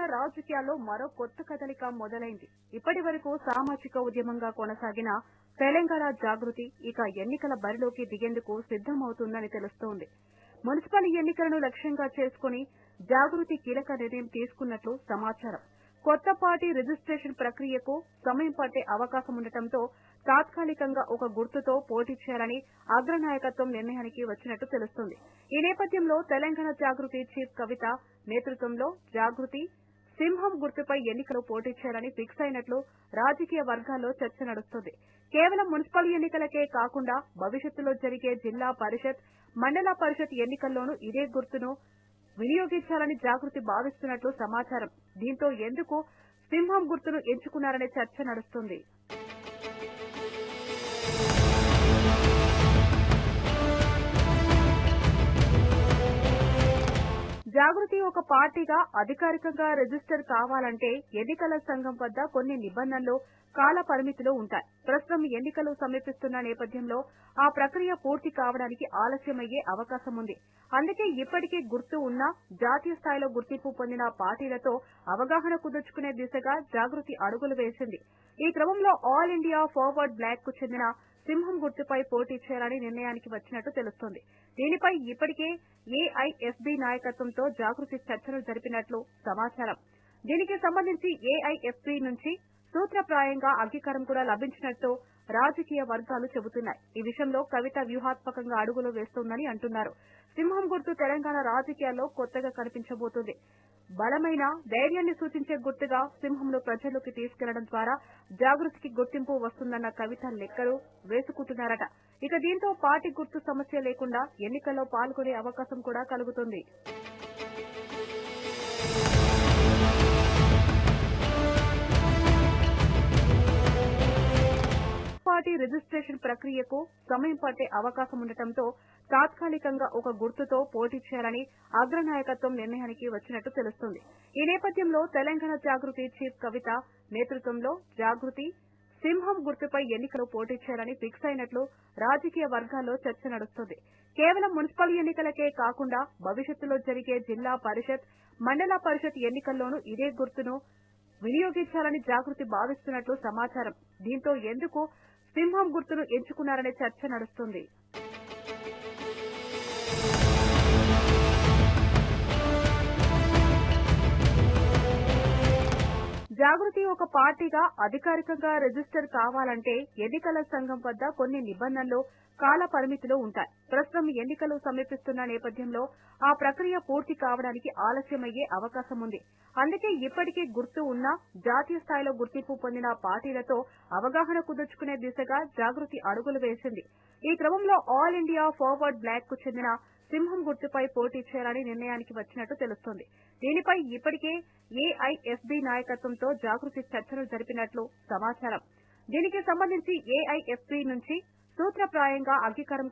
రాజకీయాల్లో మరో కొత్త కదలిక మొదలైంది. ఇప్పటి వరకు సామాజిక ఉద్యమంగా కొనసాగిన తెలంగాణ జాగృతి ఇక ఎన్నికల బరిలోకి దిగేందుకు సిద్దమవుతుందని తెలుస్తోంది. మున్సిపల్ ఎన్నికలను లక్ష్యంగా చేసుకుని జాగృతి కీలక నిర్ణయం తీసుకున్నట్లు సమాచారం. కొత్త పార్టీ రిజిస్ట్రేషన్ ప్రక్రియకు సమయం పట్టే అవకాశం ఉండటంతో తాత్కాలికంగా ఒక గుర్తుతో పోటీ చేయాలని అగ్రనాయకత్వం నిర్ణయానికి వచ్చినట్టు తెలుస్తుంది. ఈ నేపథ్యంలో తెలంగాణ జాగృతి చీఫ్ కవిత నేతృత్వంలో జాగృతి సింహం గుర్తుపై ఎన్నికలు పోటీ చేయాలని ఫిక్స్ అయినట్లు రాజకీయ వర్గాల్లో చర్చ నడుస్తోంది. కేవలం మున్సిపల్ ఎన్నికలకే కాకుండా భవిష్యత్తులో జరిగే జిల్లా పరిషత్ మండల పరిషత్ ఎన్నికల్లోనూ ఇదే గుర్తును వినియోగించాలని జాగృతి భావిస్తున్నట్లు సమాచారం. దీంతో ఎందుకు సింహం గుర్తును ఎంచుకున్నారనే చర్చ నడుస్తుంది. జాగృతి ఒక పార్టీగా అధికారికంగా రిజిస్టర్ కావాలంటే ఎన్నికల సంఘం వద్ద కొన్ని నిబంధనలు కాల పరిమితులు ఉంటాయి. ప్రస్తుతం ఎన్నికలు సమీపిస్తున్న నేపథ్యంలో ఆ ప్రక్రియ పూర్తి కావడానికి ఆలస్యమయ్యే అవకాశం ఉంది. అందుకే ఇప్పటికే గుర్తు ఉన్న జాతీయ స్థాయిలో గుర్తింపు పొందిన పార్టీలతో అవగాహన కుదుర్చుకునే దిశగా జాగృతి అడుగులు వేసింది. ఈ క్రమంలో ఆల్ ఇండియా ఫార్వర్డ్ బ్లాక్కు చెందిన సింహం గుర్తుపై పోటీ చేయాలని నిర్ణయానికి వచ్చినట్టు తెలుస్తోంది. దీనిపై ఇప్పటికే ఏఐఎఫ్బీ నాయకత్వంతో జాగృతి చర్చలు జరిపినట్లు సమాచారం. దీనికి సంబంధించి ఏఐఎఫ్బి నుంచి సూత్రప్రాయంగా అంగీకారం కూడా లభించినట్టు రాజకీయ వర్గాలు చెబుతున్నాయి. ఈ విషయంలో కవిత వ్యూహాత్మకంగా అడుగులు వేస్తోందని అంటున్నారు. సింహం గుర్తు తెలంగాణ రాజకీయాల్లో కొత్తగా కనిపించబోతుంది. బలమైన ధైర్యాన్ని సూచించే గుర్తుగా సింహంను ప్రజల్లోకి తీసుకెళ్ళడం ద్వారా జాగృతికి గుర్తింపు వస్తుందన్న కవిత లెక్కలు వేసుకుంటున్నారట. ఇక దీంతో పార్టీ గుర్తు సమస్య లేకుండా ఎన్నికల్లో పాల్గొనే అవకాశం కూడా కలుగుతుంది. పార్టీ రిజిస్ట్రేషన్ ప్రక్రియకు సమయం పట్టే అవకాశం ఉండటంతో తాత్కాలికంగా ఒక గుర్తుతో పోటీ చేయాలని అగ్రనాయకత్వం నిర్ణయానికి వచ్చినట్టు తెలుస్తుంది. ఈ నేపథ్యంలో తెలంగాణ జాగృతి చీఫ్ కవిత నేతృత్వంలో జాగృతి సింహం గుర్తుపై ఎన్నికలు పోటీ చేయాలని ఫిక్స్ అయినట్లు రాజకీయ వర్గాల్లో చర్చ నడుస్తుంది. కేవలం మున్సిపల్ ఎన్నికలకే కాకుండా భవిష్యత్తులో జరిగే జిల్లా పరిషత్ మండల పరిషత్ ఎన్నికల్లోనూ ఇదే గుర్తును వినియోగించాలని జాగృతి భావిస్తున్నట్లు సమాచారం. దీంతో ఎందుకు సింహం గుర్తును ఎంచుకున్నారనే చర్చ నడుస్తుంది. జాగృతి ఒక పార్టీగా అధికారికంగా రిజిస్టర్ కావాలంటే ఎన్నికల సంఘం వద్ద కొన్ని నిబంధనలు కాల పరిమితులు ఉంటాయి. ప్రస్తుతం ఎన్నికలు సమీపిస్తున్న నేపథ్యంలో ఆ ప్రక్రియ పూర్తి కావడానికి ఆలస్యమయ్యే అవకాశం ఉంది. అందుకే ఇప్పటికే గుర్తు ఉన్న జాతీయ స్థాయిలో గుర్తింపు పొందిన పార్టీలతో అవగాహన కుదుర్చుకునే దిశగా జాగృతి అడుగులు వేసింది. ఈ క్రమంలో ఆల్ ఇండియా ఫార్వర్డ్ బ్లాక్కు చెందిన సింహం గుర్తుపై పోటీ చేయాలని నిర్ణయానికి వచ్చినట్టు తెలుస్తోంది. దీనిపై ఇప్పటికే ఏఐఎఫ్బి నాయకత్వంతో జాగృతి చర్చలు జరిపినట్లు సమాచారం. దీనికి సంబంధించి ఏఐఎఫ్బి నుంచి సూత్రప్రాయంగా అంగీకారం